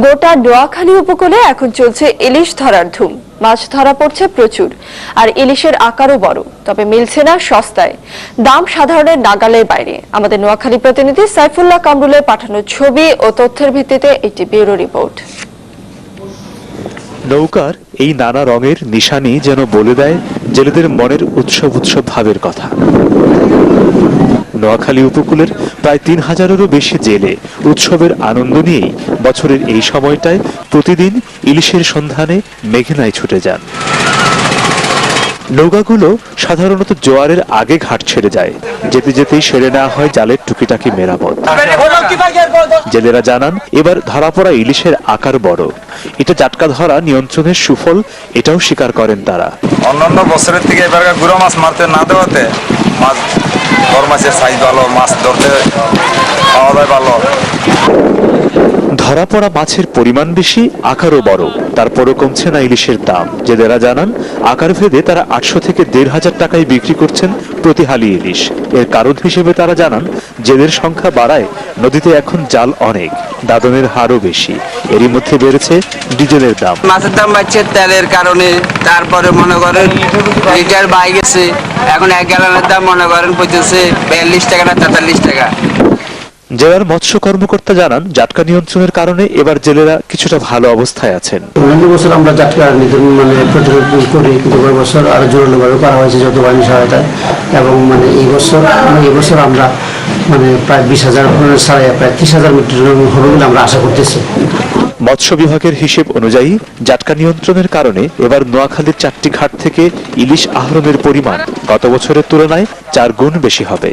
গোটা ডোয়াখালী উপকূলে এখন চলছে ইলিশ ধরার ধুম। মাছ ধরা পড়ছে প্রচুর, আর ইলিশের আকারও বড়, তবে মিলছে না সস্তায়। দাম সাধারণের নাগালের বাইরে। আমাদের নোয়াখালী প্রতিনিধি সাইফুল্লাহ কামরুলের পাঠানো ছবি ও তথ্যের ভিত্তিতে একটি ব্যুরো রিপোর্ট। নৌকার এই নানা রঙের নিশানি যেন বলে দেয় জেলেদের মনের উৎসব উৎসব ভাবের কথা। নোয়াখালী উপকূলের প্রায় তিন হাজারেরও বেশি জেলে উৎসবের আনন্দ নিয়েই বছরের এই সময়টায় প্রতিদিন ইলিশের সন্ধানে মেঘনায় ছুটে যান। নৌকাগুলো সাধারণত জোয়ারের আগে ঘাট ছেড়ে যায়। যেতে যেতেই সেরে নেওয়া হয় জালের টুকিটাকি মেরামত। জেলেরা জানান, এবার ধরা পড়া ইলিশের আকার বড়। এটা জাটকা ধরা নিয়ন্ত্রণের সুফল, এটাও স্বীকার করেন তারা। অন্যান্য বছরের থেকে এবার গুঁড়ো মাছ মারতে না দেওয়াতে মাছ বড় মাছের সাইজ ভালো, মাছ ধরতে পাওয়া যায় ভালো। ধরা পড়া মাছের পরিমাণ বেশি, আকারও বড়। তারপরও কমছে না ইলিশের দাম। জেলেরা জানান, আকার ভেদে তারা আটশো থেকে দেড় হাজার টাকায় বিক্রি করছেন প্রতি হালি ইলিশ। এর কারণ হিসেবে তারা জানান, জেলের সংখ্যা বাড়ায়, নদীতে এখন জাল অনেক, দাদনের হারও বেশি। এরই মধ্যে বেড়েছে ডিজেলের দাম। মাছের দাম বাড়ছে তেলের কারণে, তারপরে মনে করেন লিটার বাই গেছে এখন এক গ্যালনের দাম মনে করেন পড়তেছে বিয়াল্লিশ টাকা না তেতাল্লিশ টাকা। জেলার মৎস্য কর্মকর্তা জানান জাটকা নিয়ন্ত্রণের কারণে এবার জেলেরা কিছুটা ভালো অবস্থায় আছেন। অন্যান্য বছর আমরা জাটকা মানে প্রতিরোধ করি কিন্তু বছর আরও জোরালোভাবে করা হয়েছে যত বাহিনী সহায়তায় এবং মানে এই বছর মানে এই বছর আমরা মানে প্রায় বিশ হাজার সাড়ে প্রায় ত্রিশ হাজার মেট্রিক হবে বলে আমরা আশা করতেছি। মৎস্য বিভাগের হিসেব অনুযায়ী জাটকা নিয়ন্ত্রণের কারণে এবার নোয়াখালীর চারটি ঘাট থেকে ইলিশ আহরণের পরিমাণ গত বছরের তুলনায় চার গুণ বেশি হবে।